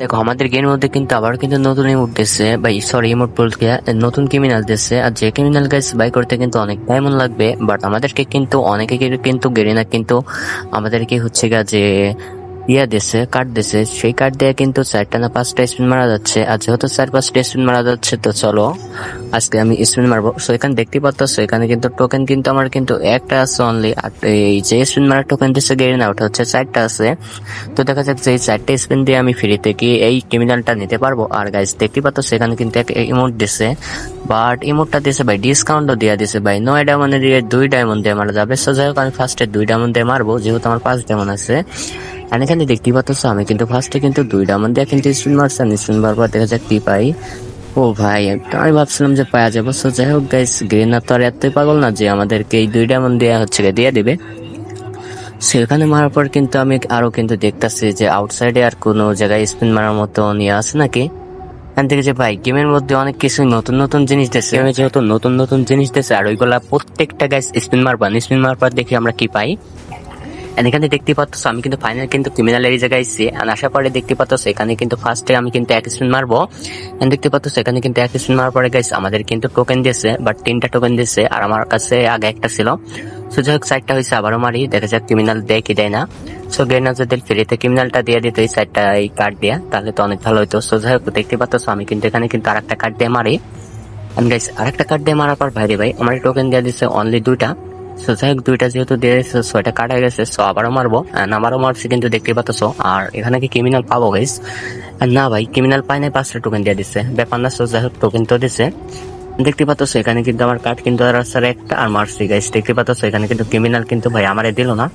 দেখো, আমাদের গেমের মধ্যে কিন্তু আবার কিন্তু নতুন ইমোট দিচ্ছে বা সরি ইমোট বলতে নতুন ক্রিমিনাল দিচ্ছে আর যে ক্রিমিনাল গাইস বাই করতে কিন্তু অনেক ডায়মন্ড লাগবে বাট আমাদেরকে কিন্তু, অনেকে কিন্তু গেরিনা কিন্তু আমাদেরকে হচ্ছে গা যে ইয়া দিছে কার্ড দিছে সেই কার্ড দিয়ে কিন্তু চারটা না পাঁচটা স্পিন মারা যাচ্ছে। আর যেহেতু চার পাঁচটা স্পিন মারা যাচ্ছে, তো চলো আজকে আমি স্পিন মারবো। সো এখানে দেখতে পাচ্ছ এখানে কিন্তু টোকেন কিন্তু আমার কিন্তু একটা আছে অনলি আর এই যে স্পিন মারার টোকেন দিচ্ছে গেরিনা ওটা হচ্ছে চারটা আছে। তো দেখা যাক যে এই চারটে স্পিন দিয়ে আমি ফ্রিতে কি এই ক্রিমিনালটা নিতে পারব। আর গাইজ দেখতে পাচ্ছ সেখানে কিন্তু এক ইমোট দিছে। বাট ইমোটটা দিছে ভাই ডিসকাউন্টও দেওয়া দিছে ভাই নয় ডায়মন্ড দিয়ে দুই ডায়মন্ড দিয়ে মারা যাবে। সো যাই হোক আমি ফার্স্টে দুই ডায়মন্ড দিয়ে মারবো, যেহেতু আমার পাঁচ ডায়মন্ড আছে। আর এখানে দেখতে পাচ্ছ আমি কিন্তু ফার্স্টে কিন্তু দুই ডায়মন্ড দিয়ে কিন্তু স্পিন মারছি। আর স্পিন মারবার দেখা যাক কি পাই। ও ভাই, আমি ভাবছিলাম যে পাওয়া যাব। সো যাই হোক গাইস গ্রেনার তো আর এতই পাগল না যে আমাদেরকে এই দুই ডায়মন্ড দেওয়া হচ্ছে দিয়ে দিবে। সেখানে মারার পর কিন্তু আমি আরও কিন্তু দেখতাছি যে আউটসাইডে আর কোনো জায়গায় স্পিন মারার মতো নিয়ে আছে নাকি? এখান থেকে যে ভাই গেমের মধ্যে অনেক কিছু নতুন নতুন জিনিস দিচ্ছে গেমে যেহেতু নতুন নতুন জিনিস দিচ্ছে আর ওইগুলা প্রত্যেকটা গাইস স্পিন মারবান স্পিন মারার পর দেখি আমরা কি পাই। এখানে দেখতে পাচ্ছ, আমি কিন্তু ফাইনাল কিন্তু ক্রিমিনাল এই জায়গায় এসেছি। আর আসার পরে দেখতে পাচ্ছ এখানে কিন্তু ফার্স্টে আমি কিন্তু এক স্পিন মারবো। দেখতে পাচ্ছ এখানে কিন্তু এক স্পিন মারার পরে গাইস আমাদের কিন্তু টোকেন দিয়েছে বাট তিনটা টোকেন দিয়েছে, আর আমার কাছে আগে একটা ছিল। সো যাই হোক সাইডটা হয়েছে, আবারও মারি, দেখা যাক ক্রিমিনাল দেয় কি দেয় না। সো গেনা যদি ফ্রিতে ক্রিমিনালটা দিয়ে দিত এই সাইডটা এই কার্ড দিয়ে, তাহলে তো অনেক ভালো হতো সো যাই হোক, দেখতে পাচ্ছ, আমি কিন্তু এখানে কিন্তু আরেকটা কার্ড দিয়ে মারি। আমি গাইস আরেকটা কার্ড দিয়ে মারার পর ভাইরে ভাই আমার টোকেন দিয়ে দিচ্ছে অনলি দুইটা। সো যাই হোক, দুইটা যেহেতু দিয়ে দিচ্ছে ছয়টা কাটা গেছে সো আবারও মারবো। আবারও মারছি, কিন্তু দেখতে পাচ্ছ আর এখানে কি ক্রিমিনাল পাবো গাইস না ভাই ক্রিমিনাল পাই নাই, পাঁচটা টোকেন দিয়ে দিচ্ছে ব্যাপার না সো যাই হোক টোকেন তো দিচ্ছে দেখতে পাচ্ছ এখানে কিন্তু আমার কার্ড কিন্তু আছে একটা, আর মারছি গাইস দেখতে পাচ্ছ এখানে কিন্তু ক্রিমিনাল কিন্তু ভাই আমারে দিল না।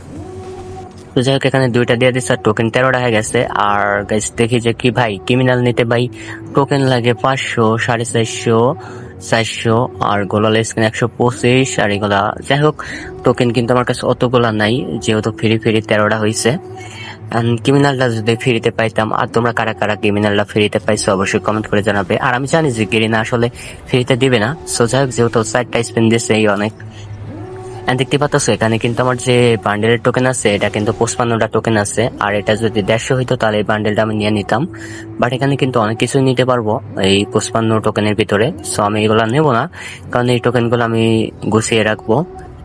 তো যাই হোক, এখানে দুইটা দিয়ে দিচ্ছে আর টোকেন তেরোটা হয়ে গেছে। আর গাইস দেখি যে কি ভাই ক্রিমিনাল নিতে ভাই টোকেন লাগে পাঁচশো, সাড়ে চারশো চারশো আর গোলাল স্ক্রিন একশো পঁচিশ আর এগুলা, যাই হোক টোকেন কিন্তু আমার কাছে অতগুলা নাই, যেহেতু ফ্রি ফ্রি তেরোটা হয়েছে ক্রিমিনালটা যদি ফ্রিতে পাইতাম, আর তোমরা কারা কারা ক্রিমিনালটা ফ্রিতে পাইছো, অবশ্যই কমেন্ট করে জানাবে। আর আমি জানি যে গেরিনা আসলে ফ্রিতে দিবে না। সো যাই হোক, যেহেতু চারটা স্পিন দিয়েছে এই অনেক। দেখতে পাচ্ছ, এখানে কিন্তু আমার যে বান্ডেলের টোকেন আছে, এটা কিন্তু পঁচপান্নটা টোকেন আছে। আর এটা যদি দেড়শো হইতো, তাহলে এই বান্ডেলটা আমি নিয়ে নিতাম। বাট এখানে কিন্তু অনেক কিছু নিতে পারব এই পঁচপান্ন টোকেনের ভিতরে। সো আমি এগুলো নেব না, কারণ এই টোকেনগুলো আমি গুছিয়ে রাখব।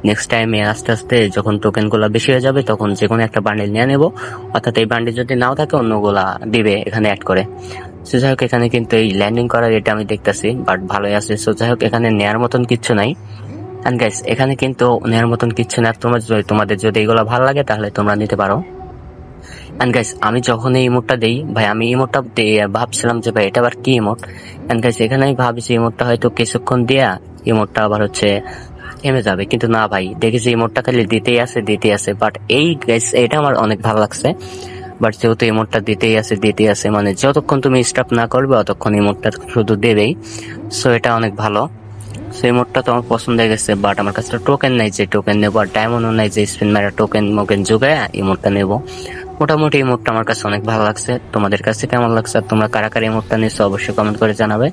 নেক্সট টাইমে আস্তে আস্তে যখন টোকেনগুলো বেশি হয়ে যাবে, তখন যে কোনো একটা বান্ডেল নিয়ে নেব। অর্থাৎ এই বান্ডেল যদি নাও থাকে, অন্যগুলা দিবে এখানে অ্যাড করে। সো যাই হোক, এখানে কিন্তু এই ল্যান্ডিং করার এটা আমি দেখতেছি বাট ভালোই আছে। সো যাই হোক, এখানে নেয়ার মতন কিচ্ছু নাই। এন্ড গাইস এখানে কিন্তু নেওয়ার মতন কিচ্ছু না তোমার তোমাদের যদি এগুলো ভালো লাগে, তাহলে তোমরা নিতে পারো। এন্ড গাইস আমি যখন এই ইমোটটা দেই, ভাই, আমি ইমোটটা ভাবছিলাম যে, ভাই, এটা আবার কি ইমোট এন্ড গাইস এখানে আমি ভাবছি ইমোটটা হয়তো কিছুক্ষণ দিয়া ইমোটটা আবার হচ্ছে থেমে যাবে। কিন্তু না, ভাই দেখেছি ইমোটটা খালি দিতেই আছে দিতেই আছে। বাট এই গাইস এটা আমার অনেক ভালো লাগছে। বাট যেহেতু ইমোটটা দিতেই আছে দিতেই আছে মানে যতক্ষণ তুমি স্টপ না করবে ততক্ষণ ইমোটটা শুধু দেবেই। সো এটা অনেক ভালো। সেই মোডটা তো আমার পছন্দ হয়ে গেছে বাট আমার কাছে টোকেন নাই, যে টোকেন নেব আর ডায়মন্ডও নাই, যে স্পিন মারা টোকেন মোকেন যোগায় এই মোডটা নেব। মোটামুটি এই মোডটা আমার কাছে অনেক ভালো লাগছে। তোমাদের কাছে কেমন লাগছে আর তোমরা কারা কারা এই মোডটা নিয়েছো অবশ্যই কমেন্ট করে জানাবে।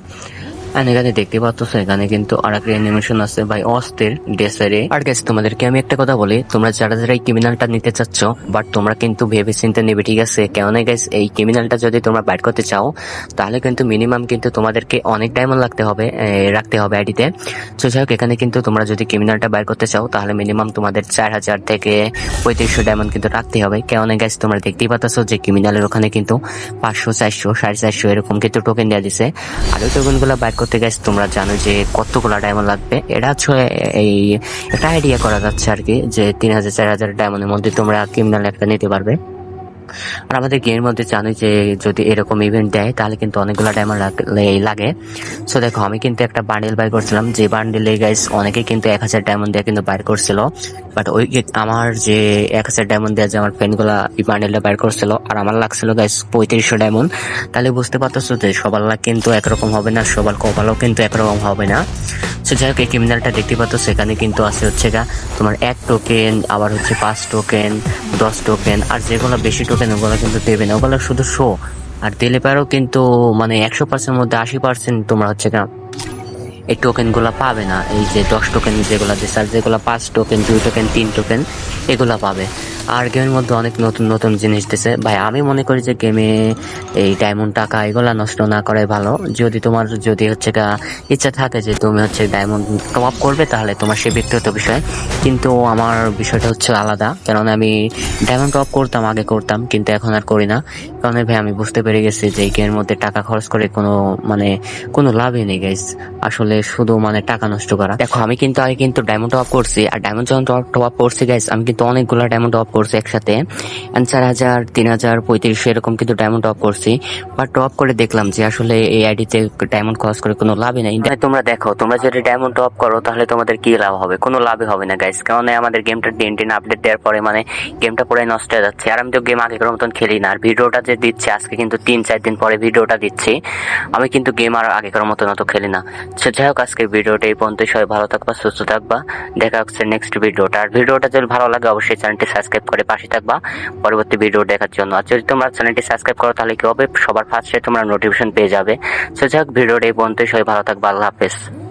আর এখানে দেখতে পাচ্ছ, এখানে কিন্তু আর একটা অ্যানিমেশন আছে ভাই অস্থির ডেসারে আর গেছে তোমাদেরকে আমি একটা কথা বলি, তোমরা যারা যারা এই ক্রিমিনালটা নিতে চাচ্ছ বাট তোমরা কিন্তু ভেবে চিন্তে নেবে, ঠিক আছে? কেননা গাইস এই ক্রিমিনালটা যদি তোমরা বাইর করতে চাও, তাহলে কিন্তু মিনিমাম কিন্তু তোমাদেরকে অনেক ডায়মন্ড লাগতে হবে রাখতে হবে আইডিতে। তো যাই হোক, এখানে কিন্তু তোমরা যদি ক্রিমিনালটা বাইর করতে চাও, তাহলে মিনিমাম তোমাদের চার হাজার থেকে পঁয়ত্রিশশো ডায়মন্ড কিন্তু রাখতে হবে। কেননা গাইস তোমরা দেখতেই পাচ্ছ যে ক্রিমিনালের ওখানে কিন্তু পাঁচশো, চারশো, সাড়ে চারশো এরকম কিন্তু টোকেন দেওয়া দিছে। আর ওই টোকেনগুলো বাইর করতে গেছে, তোমরা জানো যে কতগুলো ডায়মন্ড লাগবে। এটা হচ্ছে এই একটা আইডিয়া করা যাচ্ছে আর কি, যে তিন হাজার, চার হাজার ডায়মন্ডের মধ্যে তোমরা ক্রিমিনাল একটা নিতে পারবে। আর আমাদের গেমের মধ্যে জানি যে যদি এরকম ইভেন্ট দেয়, তাহলে কিন্তু অনেকগুলো ডায়মন্ড লাগে। সো দেখো, আমি কিন্তু একটা বান্ডেল বাই করছিলাম। যে বান্ডেলে গাইস অনেকে কিন্তু এক হাজার ডায়মন্ড দিয়ে কিন্তু বাইর করছিল। বাট ওই আমার যে এক হাজার ডায়মন্ড দেওয়া যে আমার ফ্রেন্ডগুলা এই বান্ডেলটা বাইর করছিল, আর আমার লাগছিল গাইস পঁয়ত্রিশশো ডায়মন্ড তাহলে বুঝতে পারতেছো যে সবার লাগ কিন্তু একরকম হবে না, সবার কপালও কিন্তু একরকম হবে না। সো যাই হোক, এই ক্রিমিনালটা দেখতে পাচ্ছ সেখানে কিন্তু আছে হচ্ছে গা তোমার এক টোকেন আবার হচ্ছে পাঁচ টোকেন দশ টোকেন আর যেগুলো বেশি টোকেন ওগুলো কিন্তু দেবে না ওগুলো শুধু শো আর দিলে পারো কিন্তু মানে একশো পার্সেন্ট মধ্যে আশি পার্সেন্ট তোমরা হচ্ছে গা এই টোকেনগুলো পাবে না। এই যে দশ টোকেন যেগুলো দিচ্ছে আর যেগুলো, পাঁচ টোকেন দুই টোকেন তিন টোকেন এগুলো পাবে। আর গেমের মধ্যে অনেক নতুন নতুন জিনিস দিছে। ভাই, আমি মনে করি যে গেমে এই ডায়মন্ড টাকা এগুলা নষ্ট না করাই ভালো। যদি তোমার, যদি হচ্ছে গা ইচ্ছা থাকে যে তুমি হচ্ছে ডায়মন্ড টপ আপ করবে, তাহলে তোমার সে ব্যক্তিগত বিষয়। কিন্তু আমার বিষয়টা হচ্ছে আলাদা। কেননা আমি ডায়মন্ড টপ করতাম, আগে করতাম, কিন্তু এখন আর করি না। কারণ ভাই, আমি বুঝতে পেরে গেছি যে এই গেমের মধ্যে টাকা খরচ করে কোনো মানে কোনো লাভই নেই গাইস আসলে শুধু মানে টাকা নষ্ট করা। দেখো, আমি কিন্তু আগে কিন্তু ডায়মন্ড টপ করছি। আর ডায়মন্ড যখন টপ আপ করছি গাইস আমি কিন্তু অনেকগুলো ডায়মন্ড টপ করছি একসাথে। চার হাজার, তিন হাজার পঁয়ত্রিশশো এরকম কিন্তু ডায়মন্ড টপ করছি। বাট টপ করে দেখলাম যে আসলে এই আইডিতে ডায়মন্ড খরচ করে কোনো লাভই নেই। তোমরা দেখো, তোমরা যদি ডায়মন্ড টপ করো, তাহলে তোমাদের কি লাভ হবে? কোনো লাভই হবে না গাইস কারণ আমাদের গেমটা দিন দিন আপডেট দেওয়ার পরে মানে গেমটা পুরো নষ্ট হয়ে যাচ্ছে। আর আমি তো গেম আগের মতন খেলি না। আর ভিডিওটা যে দিচ্ছে, আজকে কিন্তু তিন, চার দিন পরে ভিডিওটা দিচ্ছি। আমি কিন্তু গেম আর আগেকার মতন অত খেলি না। সে যাই হোক আজকে ভিডিওটা এই পর্যন্ত সবাই ভালো থাকবা, সুস্থ থাকবা। দেখা হচ্ছে নেক্সট ভিডিওটা। আর ভিডিওটা যদি ভালো লাগে, অবশ্যই চ্যানেলটি সাবস্ক্রাইব করে পাশে থাকবা। পরবর্তী ভিডিও দেখার জন্য। আর যদি তোমরা চ্যানেলটি সাবস্ক্রাইব করো, তাহলে কি হবে? সবার ফার্স্টে তোমরা নোটিফিকেশন পেয়ে যাবে। সো যাক ভিডিওটি এই পর্যন্ত সবাই ভালো থাকবা। আল্লাহ হাফেজ।